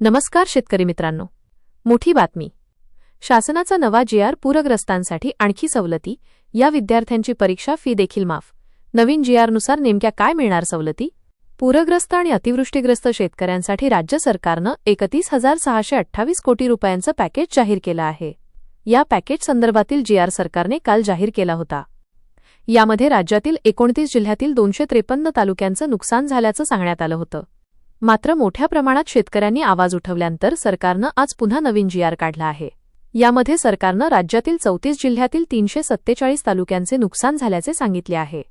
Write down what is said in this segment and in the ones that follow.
नमस्कार शेतकरी मित्रांनो. मोठी बातमी. शासनाचा नवा जीआर पूरग्रस्तांसाठी आणखी सवलती. या विद्यार्थ्यांची परीक्षा फी देखील माफ. नवीन जीआरनुसार नेमक्या काय मिळणार सवलती? पूरग्रस्त आणि अतिवृष्टीग्रस्त शेतकऱ्यांसाठी राज्य सरकारनं एकतीस हजार सहाशे अठ्ठावीस कोटी रुपयांचं पॅकेज जाहीर केलं आहे. या पॅकेज संदर्भातील जीआर सरकारने काल जाहीर केला होता. यामध्ये राज्यातील एकोणतीस जिल्ह्यातील दोनशे त्रेपन्न तालुक्यांचं नुकसान झाल्याचं सांगण्यात आलं होतं. मात्र मोठ्या प्रमाणात शेतकऱ्यांनी आवाज उठवल्यानंतर सरकारनं आज पुन्हा नवीन जीआर काढला आहे. यामध्ये सरकारनं राज्यातील चौतीस जिल्ह्यातील तीनशे सत्तेचाळीस तालुक्यांचे नुकसान झाल्याचे सांगितले आहे.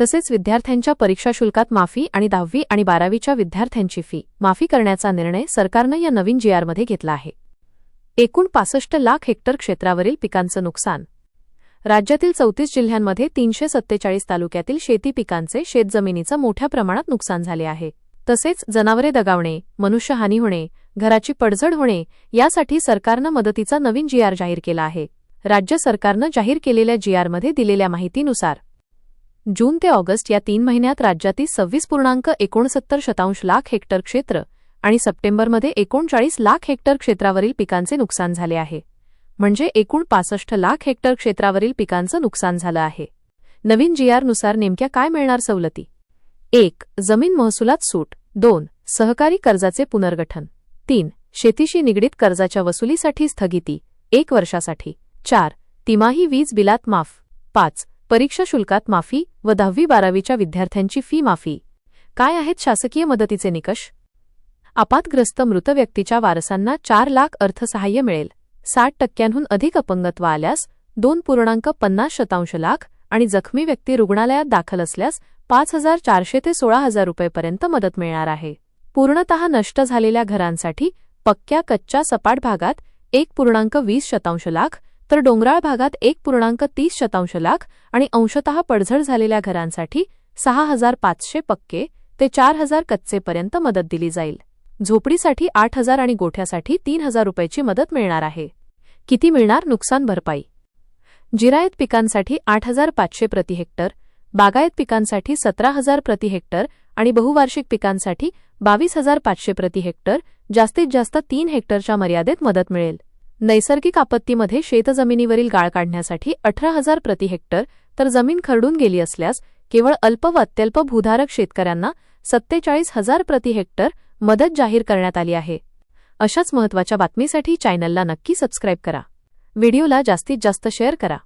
तसेच विद्यार्थ्यांच्या परीक्षा शुल्कात माफी आणि दहावी आणि बारावीच्या विद्यार्थ्यांची फी माफी करण्याचा निर्णय सरकारनं या नवीन जीआरमध्ये घेतला आहे. एकूण पासष्ट लाख हेक्टर क्षेत्रावरील पिकांचं नुकसान. राज्यातील चौतीस जिल्ह्यांमध्ये तीनशे सत्तेचाळीस तालुक्यातील शेती पिकांचे शेतजमिनीचं मोठ्या प्रमाणात नुकसान झाले आहे. तसेच जनावरे दगावणे मनुष्यहानी होणे घराची पडझड होणे यासाठी सरकारनं मदतीचा नवीन जीआर जाहीर केला आहे. राज्य सरकारनं जाहीर केलेल्या जीआरमध्ये दिलेल्या माहितीनुसार जून ते ऑगस्ट या तीन महिन्यात राज्यातील सव्वीस पूर्णांक एकोणसत्तर शतांश लाख हेक्टर क्षेत्र आणि सप्टेंबरमध्ये एकोणचाळीस लाख हेक्टर क्षेत्रावरील पिकांचे नुकसान झाले आहे. म्हणजे एकूण पासष्ट लाख हेक्टर क्षेत्रावरील पिकांचं नुकसान झालं आहे. नवीन जीआरनुसार नेमक्या काय मिळणार सवलती? एक जमीन महसुलात सूट. दोन सहकारी कर्जाचे पुनर्गठन. तीन शेतीशी निगडीत कर्जाच्या वसुलीसाठी स्थगिती. एक वर्षासाठी. चार तिमाही वीज बिलात माफ. पाच परीक्षा शुल्कात माफी व दहावी बारावीच्या विद्यार्थ्यांची फी माफी. काय आहेत शासकीय मदतीचे निकष? आपातग्रस्त मृत व्यक्तीच्या वारसांना चार लाख अर्थसहाय्य मिळेल. साठ टक्क्यांहून अधिक अपंगत्व आल्यास दोन पूर्णांक पन्नास शतांश लाख आणि जखमी व्यक्ती रुग्णालयात दाखल असल्यास पाच हजार चारशे ते सोळा हजार रुपयेपर्यंत मदत मिळणार आहे. पूर्णतः नष्ट झालेल्या घरांसाठी पक्क्या कच्च्या सपाट भागात एक पूर्णांक वीस शतांश लाख तर डोंगराळ भागात एक पूर्णांक तीस शतांश लाख आणि अंशतः पडझड झालेल्या घरांसाठी सहा हजार पाचशे पक्के ते चार हजार कच्चेपर्यंत मदत दिली जाईल. झोपडीसाठी आठ हजार आणि गोठ्यासाठी तीन हजार रुपयाची मदत मिळणार आहे. किती मिळणार नुकसान भरपाई? जिरायत पिकांसाठी आठ हजार पाचशे प्रति हेक्टर बागायत पिकांसाठी सतरा हजार प्रति हेक्टर आणि बहुवार्षिक पिकांसाठी बावीस हजार पाचशे प्रति हेक्टर जास्तीत जास्त तीन हेक्टरच्या मर्यादेत मदत मिळेल. नैसर्गिक आपत्तीमध्ये शेतजमिनीवरील गाळ काढण्यासाठी अठरा हजार प्रति हेक्टर तर जमीन खरडून गेली असल्यास केवळ अल्प व अत्यल्प भूधारक शेतकऱ्यांना सत्तेचाळीस हजार प्रति हेक्टर मदत जाहीर करण्यात आली आहे. अशाच महत्त्वाच्या बातमीसाठी चॅनलला नक्की सबस्क्राईब करा. व्हिडिओला जास्तीत जास्त शेअर करा.